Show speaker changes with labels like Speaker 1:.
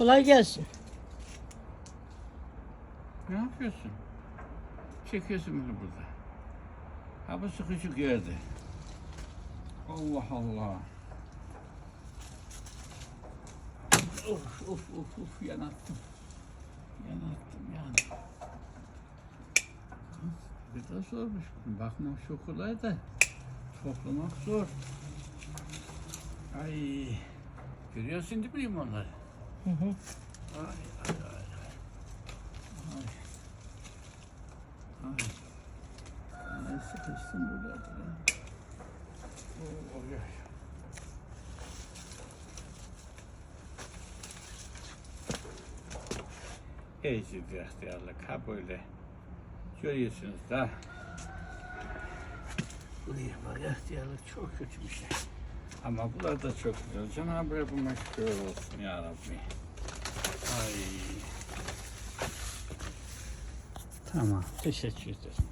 Speaker 1: Kolay gelsin.
Speaker 2: Ne yapıyorsun? Çekiyorsun beni burada. Ha bu sıkışık yerde. Allah Allah. Of of of of yanattım. Yanattım yandım. Biraz zormuş. Bakmak çok kolay da toplamak zor. Ay. Görüyorsun değil mi limonları?
Speaker 1: Hı hı.
Speaker 2: Ay ay ay. Ay. Ay. Ay sıkıştım burada. oy, oy. Ecid ihtiyarlık ha böyle. Görüyorsunuz da. Buraya bak ihtiyarlık çok kötü bir şey. Ama bunlar da çok güzel. Cenab-ı Rabbime şükür olsun ya Rabbi. Ay. Tamam. Teşekkür ederim.